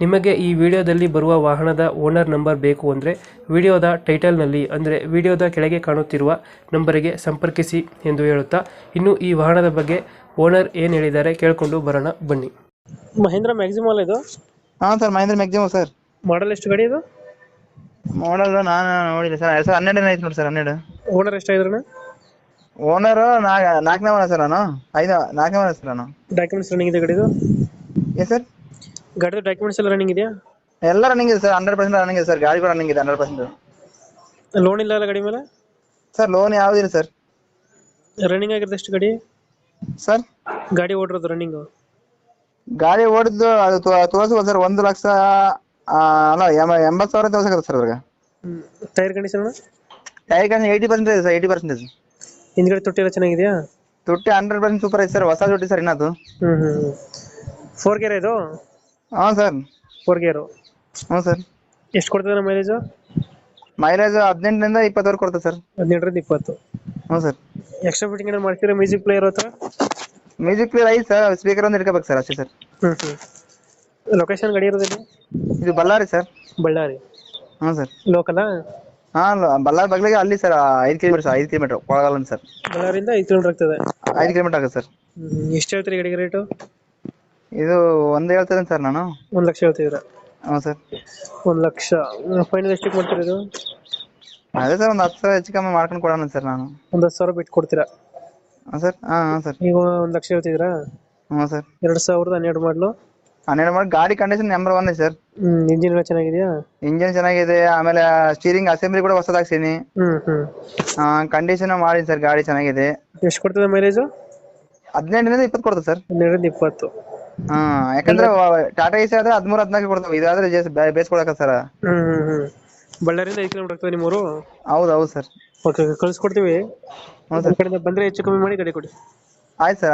ನಿಮಗೆ ಈ ವಿಡಿಯೋದಲ್ಲಿ ಬರುವ ವಾಹನದ ಓನರ್ ನಂಬರ್ ಬೇಕು ಅಂದರೆ ವಿಡಿಯೋದ ಟೈಟಲ್ನಲ್ಲಿ ಅಂದರೆ ವಿಡಿಯೋದ ಕೆಳಗೆ ಕಾಣುತ್ತಿರುವ ನಂಬರಿಗೆ ಸಂಪರ್ಕಿಸಿ ಎಂದು ಹೇಳುತ್ತಾ ಇನ್ನು ಈ ವಾಹನದ ಬಗ್ಗೆ ಓನರ್ ಏನು ಹೇಳಿದ್ದಾರೆ ಕೇಳಿಕೊಂಡು ಬರೋಣ ಬನ್ನಿ. ಮಹೇಂದ್ರ ಮ್ಯಾಕ್ಸಿಮಲ್ ಇದು? ಹಾಂ sir Mahindra maximum sir. Model ಎಷ್ಟು ಗಾಡಿ ಇದು? ಮಾಡಲ್ ನಾನು ನೋಡಿಲ್ಲ ಸರ್ ಎರಡು ಸಾವಿರ ಹನ್ನೆರಡನೇ ಐತೆ ನೋಡಿ ಸರ್ ಹನ್ನೆರಡು. ಓನರ್ ಎಷ್ಟಾಗಿದ್ರಣ ಓನರು ನಾ ನಾಲ್ಕನೇ ಮನೆ ಸರ್ ನಾನು ಐದು ನಾಲ್ಕನೇ ಮನೆ ಸರ್ ನಾನು. ಡಾಕ್ಯುಮೆಂಟ್ಸ್ ರನ್ನಿಂಗ್ ಇದೆ ಗಾಡಿದು ಏನು ಸರ್ ಗಾಡಿದು ಡಾಕ್ಯುಮೆಂಟ್ಸ್ ಎಲ್ಲ ರನ್ನಿಂಗ್ ಇದೆಯಾ? ಎಲ್ಲ ರನ್ನಿಂಗ್ ಇದೆ ಸರ್ ಹಂಡ್ರೆಡ್ ಪರ್ಸೆಂಟ್ ರನ್ನಿಂಗ್ ಇದೆ ಸರ್ ಗಾಡಿ ಕೂಡ ರನ್ನಿಂಗ್ ಇದೆ ಹಂಡ್ರೆಡ್ ಪರ್ಸೆಂಟ್ ಲೋನ್ ಇಲ್ಲ ಅಲ್ಲ ಗಾಡಿ ಮೇಲೆ? ಸರ್ ಲೋನ್ ಯಾವುದಿಲ್ಲ ಸರ್ ರನ್ನಿಂಗ್ ಆಗಿರೋದು ಎಷ್ಟು ಗಾಡಿ? ಸರ್ ಗಾಡಿ ಓಡಿರೋದು ರನ್ನಿಂಗು ಗಾಡಿ ಓಡಿದ್ದು ಅದು ತೋರಿಸ್ಬೋದು ಸರ್ ಒಂದು ಲಕ್ಷ ಆ, ಅಲ್ಲ ಎಂಬ ಎಂಬತ್ತು ಸಾವಿರ ತೋರಿಸಕತ್ತೆ ಸರ್ ಅದ್ರಾಗ tyre condition tyre condition eighty percent ಇದೆ ಸರ್ ಏಯ್ಟಿ ಪರ್ಸೆಂಟೇಜ್ ಹಿಂದ್ಗಡೆ ತುಟ್ಟಿ ಎಲ್ಲ ಚೆನ್ನಾಗಿದೆಯಾ? ತುಟ್ಟಿ ಹಂಡ್ರೆಡ್ ಪರ್ಸೆಂಟ್ ಸೂಪರ್ ಐತೆ ಸರ್ ಹೊಸ ತುಟ್ಟಿ ಸರ್ ಇನ್ನದು. ಹ್ಮ್ ಹ್ಮ್ ಫೋರ್ ಗೇರ್ ಇದು? ಹಾಂ ಸರ್. ಫೋರ್ ಗೇರು. ಹ್ಞೂ ಸರ್. ಎಷ್ಟು ಕೊಡ್ತದೆ ಮೈಲೇಜು ಮೈಲೇಜ್ ಹದಿನೆಂಟರಿಂದ ಇಪ್ಪತ್ತವರೆಗೆ ಕೊಡ್ತದೆ ಸರ್. ಹದಿನೆಂಟರಿಂದ ಇಪ್ಪತ್ತು. ಹ್ಞೂ ಸರ್. ಎಕ್ಸ್ಟ್ರಾ ಫಿಟ್ಟಿಂಗ್ ಏನು ಮಾಡ್ತೀರಾ ಮ್ಯೂಸಿಕ್ ಪ್ಲೇಯರ್ ಹತ್ರ? ಮ್ಯೂಸಿಕ್ ಪ್ಲೇಯರ್ ಐತೆ ಸರ್ ಸ್ಪೀಕರ್ ಒಂದು ಇಟ್ಕೋಬೇಕು ಸರ್ ಅಷ್ಟೇ ಸರ್. ಹ್ಞೂ ಹ್ಮ್. ಲೊಕೇಶನ್ ಗಾಡಿ ಇರೋದಿಲ್ಲ ಇದು ಬಳ್ಳಾರಿ ಸರ್. ಬಳ್ಳಾರಿ. ಹ್ಞೂ ಸರ್. ಲೋಕಲಾ ಹಾಂ ಬಳ್ಳಾರಿ ಬಗ್ಲಿಗೆ ಅಲ್ಲಿ ಸರ್ ಐದು ಕಿಲೋಮೀಟರ್ ಸರ್ ಐದು ಕಿಲೋಮೀಟರ್ ಕೊಳಗಲ್ಲ ಸರ್. ಬಳ್ಳಾರಿಯಿಂದ ಐದು ಕಿಲೋಮೀಟರ್ ಆಗ್ತದೆ. ಐದು ಕಿಲೋಮೀಟರ್ ಆಗುತ್ತೆ ಸರ್. ಎಷ್ಟು ಹೇಳ್ತೀರಿ ಗಾಡಿಗೆ ರೇಟು ಇದು ಒಂದು ಹೇಳ್ತೇನೆ ಸರ್ ನಾನು. ಒಂದ್ ಲಕ್ಷ ಹೇಳ್ತಿದ್ದೀರಾ? ಹ್ಞೂ ಸರ್. ಒಂದ್ ಲಕ್ಷ. ಫೈನಲ್ ಎಷ್ಟಕ್ಕೆ ಮಾಡ್ತೀರಾ ಇದು? ಅದೇ ಸರ್ ಒಂದ್ ಹತ್ತು ಸಾವಿರ ಹೆಚ್ಚು ಕಮ್ಮಿ ಮಾಡ್ಕೊಂಡು ಕೊಡೋಣ ಸರ್ ನಾನು. ಒಂದ್ ಹತ್ತು ಸಾವಿರ ಬಿಟ್ಟು ಕೊಡ್ತೀರಾ? ಹಾಂ ಸರ್ ಹಾಂ ಹಾಂ ಸರ್. ನೀವು ಒಂದ್ ಲಕ್ಷ ಹೇಳ್ತಿದ್ದೀರಾ? ಹ್ಞೂ ಸರ್. ಎರಡ್ ಸಾವಿರದ ಹನ್ನೆರಡು ಮಾಡಲು? ಹನ್ನೆರಡು ಮಾಡಿ ಗಾಡಿ condition number one sir. Engine ಎಲ್ಲ ಚೆನ್ನಾಗಿದೆಯಾ? ಇಂಜಿನ್ ಚೆನ್ನಾಗಿದೆ ಆಮೇಲೆ ಸ್ಟೀರಿಂಗ್ ಅಸೆಂಬ್ಲಿ ಕೂಡ ಹೊಸದಾಗ್ಸೀನಿ ಹ್ಮ್ ಹ್ಮ್. ಕಂಡೀಷನ್ ಮಾಡಿ ಸರ್ ಗಾಡಿ ಚೆನ್ನಾಗಿದೆ. ಎಷ್ಟು ಕೊಡ್ತದೆ ಮೈಲೇಜು ಹದಿನೆಂಟರಿಂದ ಇಪ್ಪತ್ತು ಕೊಡ್ತದೆ ಸರ್. ಹನ್ನೆರಡರಿಂದ ಇಪ್ಪತ್ತು. ಹಾಂ ಯಾಕಂದ್ರೆ ಟಾಟಾ ಎಸಿ ಆದ್ರೆ ಹದಿಮೂರು ಹದಿನಾಲ್ಕು ಕೊಡ್ತಾವೆ. ಇದಾದ್ರೆ ಬೇಸ್ ಕೊಡಕ ಸರ್. ಹ್ಮ್ ಬಳ್ಳಾರಿಯಿಂದ ಐದು ಕಿಲೋಮೀಟರ್ ಆಗ್ತದೆ ನಿಮ್ಮೂರು? ಹೌದು ಹೌದು ಸರ್. ಓಕೆ ಕಳಿಸ್ಕೊಡ್ತೀವಿ. ಕಡೆಯಿಂದ ಬಂದ್ರೆ ಹೆಚ್ಚು ಕಮ್ಮಿ ಮಾಡಿ ಗಾಡಿ ಕೊಡಿ. ಆಯ್ತು ಸರ್.